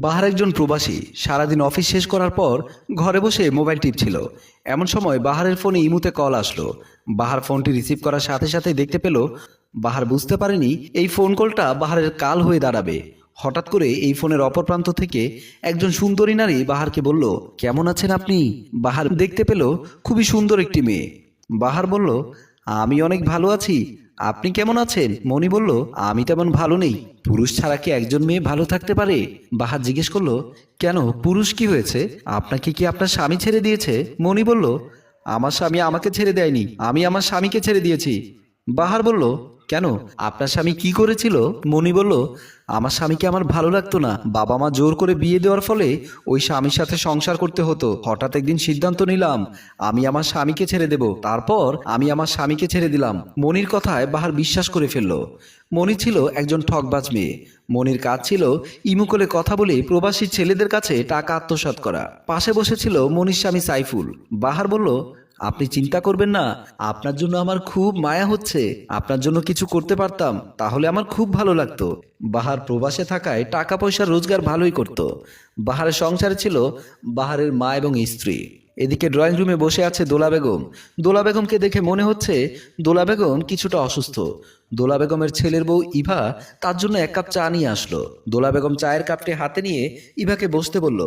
বাহার একজন প্রবাসী সারাদিন অফিস শেষ করার পর ঘরে বসে মোবাইল টিপছিল এমন সময় বাহারের ফোনে ইমুতে কল আসলো। বাহার ফোনটি রিসিভ করার সাথে সাথে দেখতে পেল, বাহার বুঝতে পারেনি এই ফোন কলটা বাহারের কাল হয়ে দাঁড়াবে। হঠাৎ করে এই ফোনের অপর প্রান্ত থেকে একজন সুন্দরী নারী বাহারকে বলল, কেমন আছেন আপনি? বাহার দেখতে পেল, খুবই সুন্দর একটি মেয়ে। বাহার বলল, আমি অনেক ভালো আছি। আপনি কেমন আছেন? মণি বলল, আমি তেমন ভালো নেই। পুরুষ ছাড়া কি একজন মেয়ে ভালো থাকতে পারে? বাহার জিজ্ঞেস করল, কেন? পুরুষ কি হয়েছে? আপনাকে কি আপনার স্বামী ছেড়ে দিয়েছে? মণি বলল, আমার স্বামী আমাকে ছেড়ে দেয়নি। আমি আমার স্বামীকে ছেড়ে দিয়েছি। বাহার বলল কেন? আপনার স্বামী কি করেছিল? মণি বলল, আমার স্বামীকে আমার ভালো লাগতো না। বাবা মা জোর করে বিয়ে দেওয়ার ফলে ওই স্বামীর সাথে সংসার করতে হতো। হঠাৎ একদিন সিদ্ধান্ত নিলাম, আমি আমার স্বামীকে ছেড়ে দেব। তারপর আমি আমার স্বামীকে ছেড়ে দিলাম। মনির কথায় বাহার বিশ্বাস করে ফেলল। মনি ছিল একজন ঠকবাজ মেয়ে। মনির কাজ ছিল ইমুকলে কথা বলে প্রবাসী ছেলেদের কাছে টাকা আত্মসাৎ করা। পাশে বসেছিল মনির স্বামী সাইফুল। বাহার বলল আপনি চিন্তা করবেন না, আপনার জন্য আমার খুব মায়া হচ্ছে। আপনার জন্য কিছু করতে পারতাম, তাহলে আমার খুব ভালো লাগতো। বাহার প্রবাসে থাকায় টাকা পয়সা রোজগার ভালোই করত। বাহারের সংসারে ছিল বাহারের মা এবং স্ত্রী। এদিকে ড্রয়িং রুমে বসে আছে দোলা বেগম। দোলা বেগমকে দেখে মনে হচ্ছে দোলা বেগম কিছুটা অসুস্থ। দোলা বেগমের ছেলের বউ ইভা তার জন্য এক কাপ চা নিয়ে আসলো। দোলা বেগম চায়ের কাপটি হাতে নিয়ে ইভাকে বসতে বলল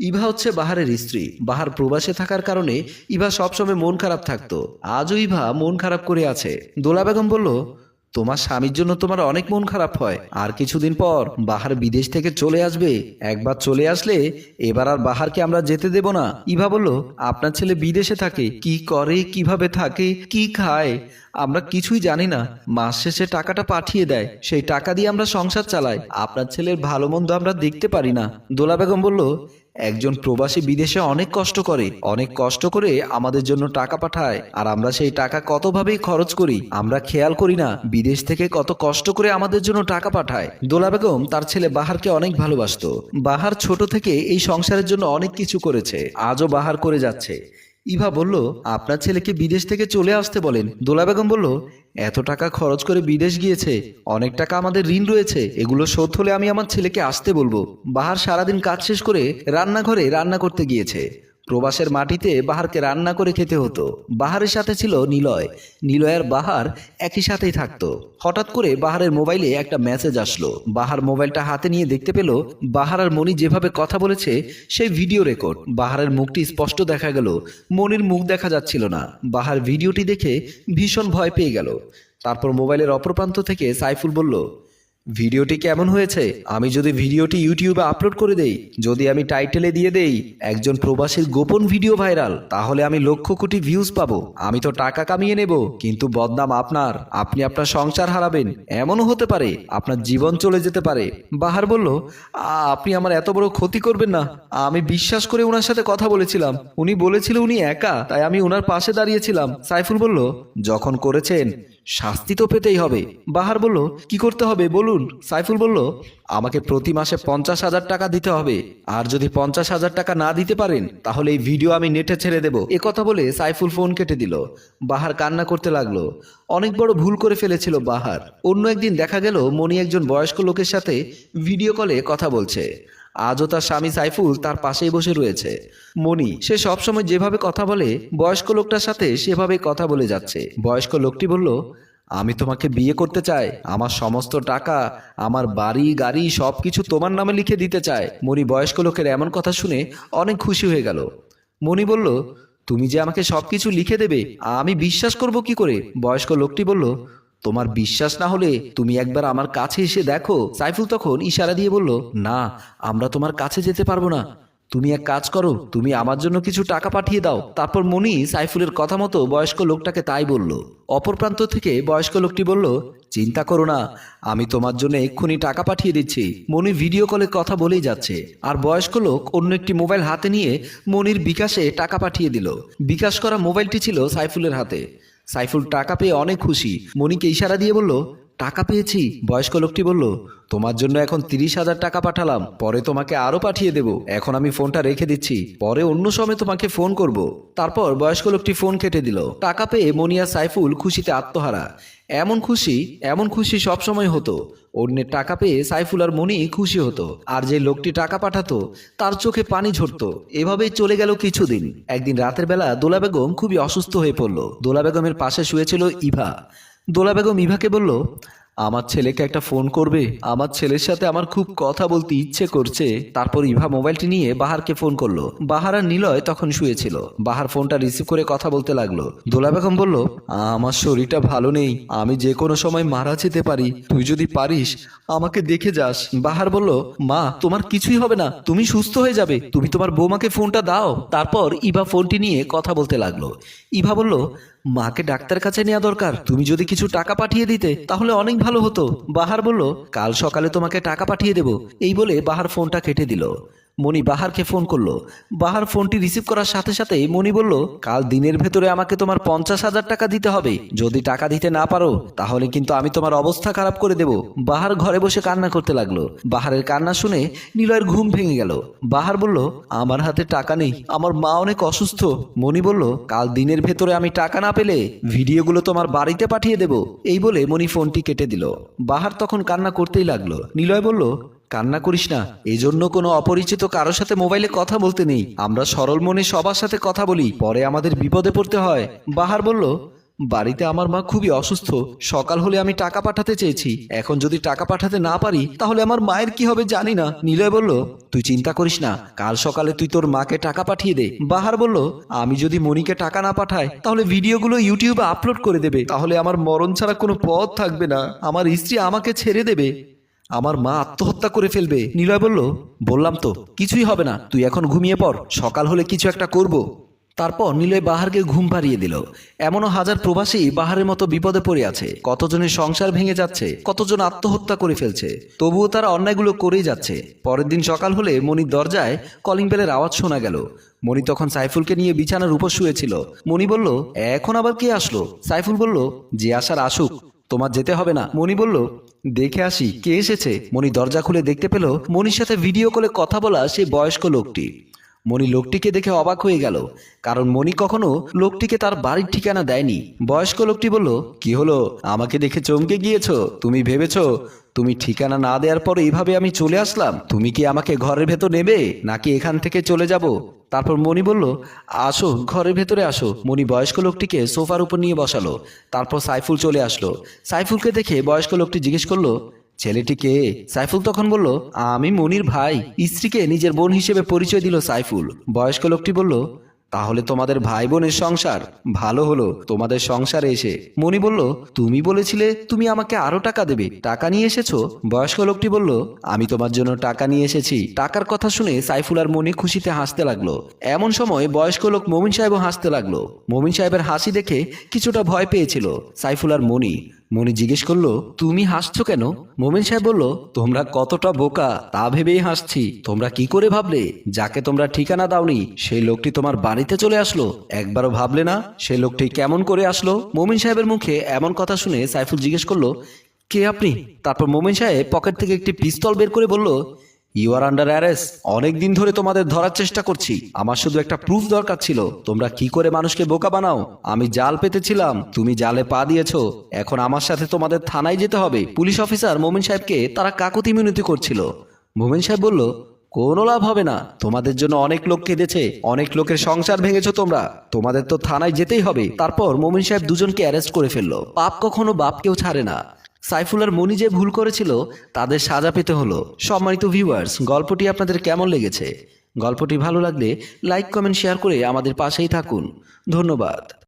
ইভা হচ্ছে বাহারের স্ত্রী। বাহার প্রবাসে থাকার কারণে ইভা সবসময় মন খারাপ থাকতো। আজও ইভা মন খারাপ করে আছে। দোলা বেগম বলল, তোমার স্বামীর জন্য তোমার অনেক মন খারাপ হয়। আর কিছুদিন পর বাহার বিদেশ থেকে চলে আসবে। একবার চলে আসলে এবার আর বাহারকে আমরা যেতে দেব না। ইভা বলল, আপনার ছেলে বিদেশে থাকে। কি করে, কীভাবে থাকে, কি খায়? আমরা কিছুই জানি না। মাস শেষে টাকাটা পাঠিয়ে দেয়। সেই টাকা দিয়ে আমরা সংসার চালাই। আপনার ছেলের ভালো মন্দ আমরা দেখতে পারি না। দোলা বেগম বলল একজন প্রবাসী বিদেশে অনেক কষ্ট করে, অনেক কষ্ট করে আমাদের জন্য টাকা পাঠায়, আর আমরা সেই টাকা কতভাবেই খরচ করি, আমরা খেয়াল করি না, বিদেশ থেকে কত কষ্ট করে আমাদের জন্য টাকা পাঠায়। দোলা বেগম তার ছেলে বাহারকে অনেক ভালোবাসতো। বাহার ছোট থেকে এই সংসারের জন্য অনেক কিছু করেছে, আজও বাহার করে যাচ্ছে। ইভা বলল, আপনার ছেলেকে বিদেশ থেকে চলে আসতে বলেন। দোলা বেগম বলল এত টাকা খরচ করে বিদেশ গিয়েছে, অনেক টাকা আমাদের ঋণ রয়েছে, এগুলো শোধ হলে আমি আমার ছেলেকে আসতে বলব। বাহার সারাদিন কাজ শেষ করে রান্নাঘরে রান্না করতে গিয়েছে। প্রবাসের মাটিতে বাহারকে রান্না করে খেতে হতো। বাহারের সাথে ছিল নিলয়। নিলয়ের বাহার একই সাথেই থাকতো। হঠাৎ করে বাহারের মোবাইলে একটা মেসেজ আসলো। বাহার মোবাইলটা হাতে নিয়ে দেখতে পেল, বাহার আর মনি যেভাবে কথা বলেছে, সেই ভিডিও রেকর্ড। বাহারের মুখটি স্পষ্ট দেখা গেল। মনির মুখ দেখা যাচ্ছিল না। বাহার ভিডিওটি দেখে ভীষণ ভয় পেয়ে গেল। তারপর মোবাইলের অপর প্রান্ত থেকে সাইফুল বলল ভিডিওটি কেমন হয়েছে? আমি যদি ভিডিওটি ইউটিউবে আপলোড করে দেই, যদি আমি টাইটেলে দিয়ে দেই, একজন প্রবাসীর গোপন ভিডিও ভাইরাল, তাহলে আমি লক্ষ কোটি ভিউজ পাবো। আমি তো টাকা কামিয়ে নেব, কিন্তু বদনাম আপনার। আপনি আপনার সংসার হারাবেন। এমনও হতে পারে, আপনার জীবন চলে যেতে পারে। বাহার বলল আপনি আমার এত বড় ক্ষতি করবেন না। আমি বিশ্বাস করে ওনার সাথে কথা বলেছিলাম। উনি বলেছিল উনি একা, তাই আমি ওনার পাশে দাঁড়িয়েছিলাম। সাইফুল বলল, যখন করেছেন শাস্তি তো পেতেই হবে। বাহার বলল, কি করতে হবে? বলুন। সাইফুল বলল, আমাকে প্রতি মাসে পঞ্চাশ হাজার টাকা দিতে হবে। আর যদি পঞ্চাশ হাজার টাকা না দিতে পারেন, তাহলে এই ভিডিও আমি নেটে ছেড়ে দেব। এ কথা বলে সাইফুল ফোন কেটে দিল। বাহার কান্না করতে লাগল। অনেক বড় ভুল করে ফেলেছিল বাহার। অন্য একদিন দেখা গেল মনি একজন বয়স্ক লোকের সাথে ভিডিও কলে কথা বলছে। আজও তার স্বামী সাইফুল তার পাশেই বসে রয়েছে। মনি সে সবসময় যেভাবে কথা বলে, বয়স্ক লোকটার সাথে সেভাবে কথা বলে যাচ্ছে। বয়স্ক লোকটি বলল, আমি তোমাকে বিয়ে করতে চাই, আমার সমস্ত টাকা, আমার বাড়ি, গাড়ি সব কিছু তোমার নামে লিখে দিতে চায় মনি বয়স্ক লোকের এমন কথা শুনে অনেক খুশি হয়ে গেল। মনি বলল, তুমি যে আমাকে সবকিছু লিখে দেবে, আমি বিশ্বাস করব কি করে? বয়স্ক লোকটি বলল তোমার বিশ্বাস না হলে তুমি একবার আমার কাছে এসে দেখো। সাইফুল তখন ইশারা দিয়ে বলল, না, আমরা তোমার কাছে যেতে পারব না। তুমি এক কাজ করো, তুমি আমার জন্য কিছু টাকা পাঠিয়ে দাও। তারপর মনি সাইফুলের কথা মতো বয়স্ক লোকটাকে তাই বলল। অপর প্রান্ত থেকে বয়স্ক লোকটি বলল, চিন্তা করো না, আমি তোমার জন্য এক্ষুনি টাকা পাঠিয়ে দিচ্ছি। মনি ভিডিও কলে কথা বলেই যাচ্ছে। আর বয়স্ক লোক অন্য একটি মোবাইল হাতে নিয়ে মনির বিকাশে টাকা পাঠিয়ে দিল। বিকাশ করা মোবাইলটি ছিল সাইফুলের হাতে। সাইফুল টাকা পেয়ে অনেক খুশি। মনিকে ইশারা দিয়ে বলল টাকা পেয়েছি। বয়স্ক লোকটি বলল, তোমার জন্য এখন তিরিশ হাজার টাকা পাঠালাম, পরে তোমাকে আরও পাঠিয়ে দেব। এখন আমি ফোনটা রেখে দিচ্ছি, পরে অন্য সময় তোমাকে ফোন করব। তারপর বয়স্ক লোকটি ফোন কেটে দিল। টাকা পেয়ে মনিয়া সাইফুল খুশিতে আত্মহারা। এমন খুশি এমন খুশি সবসময় হতো। অন্যের টাকা পেয়ে সাইফুল আর মনি খুশি হতো। আর যে লোকটি টাকা পাঠাতো, তার চোখে পানি ঝরতো। এভাবেই চলে গেল কিছুদিন। একদিন রাতের বেলা দোলা বেগম খুবই অসুস্থ হয়ে পড়ল। দোলা বেগমের পাশে শুয়েছিল ইভা। দোলা বেগম ইভাকে বলল, আমার ছেলেকে একটা ফোন করবে। আমার ছেলের সাথে আমার খুব কথা বলতে ইচ্ছে করছে। তারপর ইভা মোবাইলটি নিয়ে বাহারকে ফোন করল। বাহার আর নিলয় তখন শুয়েছিল। বাহার ফোনটা রিসিভ করে কথা বলতে লাগল। দোলা বেগম বলল, আমার শরীরটা ভালো নেই। আমি যে কোনো সময় মারা যেতে পারি। তুই যদি পারিস, আমাকে দেখে যাস। বাহার বলল, মা, তোমার কিছুই হবে না। তুমি সুস্থ হয়ে যাবে। তুমি তোমার বৌমাকে ফোনটা দাও। তারপর ইভা ফোনটি নিয়ে কথা বলতে লাগল। ইভা বলল মাকে ডাক্তার কাছে নেওয়া দরকার। তুমি যদি কিছু টাকা পাঠিয়ে দিতে, তাহলে অনেক ভালো হতো। বাহার বলল, কাল সকালে তোমাকে টাকা পাঠিয়ে দেব। এই বলে বাহার ফোনটা কেটে দিল। মণি বাহারকে ফোন করল। বাহার ফোনটি রিসিভ করার সাথে সাথে মণি বলল, কাল দিনের ভেতরে আমাকে তোমার পঞ্চাশ হাজার টাকা দিতে হবে। যদি টাকা দিতে না পারো, তাহলে কিন্তু আমি তোমার অবস্থা খারাপ করে দেব। বাহার ঘরে বসে কান্না করতে লাগল। বাহারের কান্না শুনে নিলয়ের ঘুম ভেঙে গেল। বাহার বলল, আমার হাতে টাকা নেই, আমার মা অনেক অসুস্থ। মণি বলল, কাল দিনের ভেতরে আমি টাকা না পেলে ভিডিওগুলো তোমার বাড়িতে পাঠিয়ে দেব। এই বলে মণি ফোনটি কেটে দিল। বাহার তখন কান্না করতেই লাগল। নিলয় বলল কান্না করিস না। এজন্য কোনো অপরিচিত কারোর সাথে মোবাইলে কথা বলতে নেই। আমরা সরল মনে সবার সাথে কথা বলি, পরে আমাদের বিপদে পড়তে হয়। বাহার বলল, বাড়িতে আমার মা খুবই অসুস্থ। সকাল হলে আমি টাকা পাঠাতে চেয়েছি। এখন যদি টাকা পাঠাতে না পারি, তাহলে আমার মায়ের কি হবে জানি না। নিলয় বলল, তুই চিন্তা করিস না। কাল সকালে তুই তোর মাকে টাকা পাঠিয়ে দে। বাহার বলল, আমি যদি মনিকে টাকা না পাঠাই, তাহলে ভিডিওগুলো ইউটিউবে আপলোড করে দেবে। তাহলে আমার মরণ ছাড়া কোনো পথ থাকবে না। আমার স্ত্রী আমাকে ছেড়ে দেবে। আমার মা আত্মহত্যা করে ফেলবে। নিলয় বলল বললাম তো কিছুই হবে না তুই এখন ঘুমিয়ে পড় সকাল হলে কিছু একটা করব। তারপর নিলয় বাহারকে ঘুম পাড়িয়ে দিল। এমনও হাজার প্রবাসী বাহারের মতো বিপদে পড়ে আছে। কতজনের সংসার ভেঙে যাচ্ছে কতজন আত্মহত্যা করে ফেলছে তবুও তারা অন্যায়গুলো করেই যাচ্ছে। পরের দিন সকাল হলে মনির দরজায় কলিং বেলের আওয়াজ শোনা গেল। মনি তখন সাইফুলকে নিয়ে বিছানার উপর শুয়েছিল। মনি বলল এখন আবার কে আসলো? সাইফুল বলল যে আসার আসুক। তোমার যেতে হবে না। মনি বলল, দেখে আসি, কে এসেছে? মনি দরজা খুলে দেখতে পেল মনির সাথে ভিডিও কলে কথা বলা সেই বয়স্ক লোকটি। মনি লোকটিকে দেখে অবাক হয়ে গেল। কারণ মনি কখনো লোকটিকে তার বাড়ির ঠিকানা দেয়নি। বয়স্ক লোকটি বলল, কি হলো? আমাকে দেখে চমকে গিয়েছো? তুমি ভেবেছো তুমি ঠিকানা না দেওয়ার পর এইভাবে আমি চলে আসলাম? তুমি কি আমাকে ঘরের ভেতর নেবে নাকি এখান থেকে চলে যাব? তারপর মনি বলল, আসো, ঘরের ভেতরে আসো। মনি বয়স্ক লোকটিকে সোফার উপর নিয়ে বসালো। তারপর সাইফুল চলে আসলো। সাইফুলকে দেখে বয়স্ক লোকটি জিজ্ঞেস করল ছেলেটি কে সাইফুল তখন বলল, আমি মনির ভাই। স্ত্রীকে নিজের বোন হিসেবে পরিচয় দিল সাইফুল। বয়স্ক লোকটি বলল, তাহলে তোমাদের ভাই বোনের সংসার ভালো হলো, তোমাদের সংসারে এসে। মনি বলল, তুমি বলেছিলে তুমি আমাকে আরও টাকা দেবে, টাকা নিয়ে এসেছ? বয়স্ক লোকটি বলল, আমি তোমার জন্য টাকা নিয়ে এসেছি। টাকার কথা শুনে সাইফুল আর মনি খুশিতে হাসতে লাগল। এমন সময় বয়স্ক লোক মমিন সাহেবও হাসতে লাগল। মমিন সাহেবের হাসি দেখে কিছুটা ভয় পেয়েছিল সাইফুল আর মনি। মনি জিজ্ঞেস করল, তুমি হাসছো কেন? মোমেন সাহেব বলল, তোমরা কতটা বোকা, তা ভেবেই হাসছি। তোমরা কি করে ভাবলে? যাকে তোমরা ঠিকানা দাওনি, সেই লোকটি তোমার বাড়িতে চলে আসলো। একবারও ভাবলে না সেই লোকটি কেমন করে আসলো? মোমিন সাহেবের মুখে এমন কথা শুনে সাইফুল জিজ্ঞেস করল, কে আপনি? তারপর মোমিন সাহেব পকেট থেকে একটি পিস্তল বের করে বলল ইউ আর আন্ডার অ্যারেস্ট অনেক দিন ধরে তোমাদের ধরার চেষ্টা করছি। আমার শুধু একটা প্রুফ দরকার ছিল। তোমরা কি করে মানুষকে বোকা বানাও? আমি জাল পেতেছিলাম। তুমি জালে পা দিয়েছ। এখন আমার সাথে তোমাদের থানায় যেতে হবে। পুলিশ অফিসার মোমিন সাহেবকে তারা কাকতি মিনতি করছিল। মোমিন সাহেব বলল, কোনো লাভ হবে না। তোমাদের জন্য অনেক লোক কেঁদেছে। অনেক লোকের সংসার ভেঙেছো তোমরা। তোমাদের তো থানায় যেতেই হবে। তারপর মোমিন সাহেব দুজনকে অ্যারেস্ট করে ফেলল। পাপ কখনো বাপকেও ছাড়ে না। সাইফুল আর মনি যে ভুল করেছিল, তাদের সাজা পেতে হলো। সম্মানিত ভিউয়ার্স গল্পটি আপনাদের কেমন লেগেছে? গল্পটি ভালো লাগলে লাইক কমেন্ট শেয়ার করে আমাদের পাশেই থাকুন। ধন্যবাদ।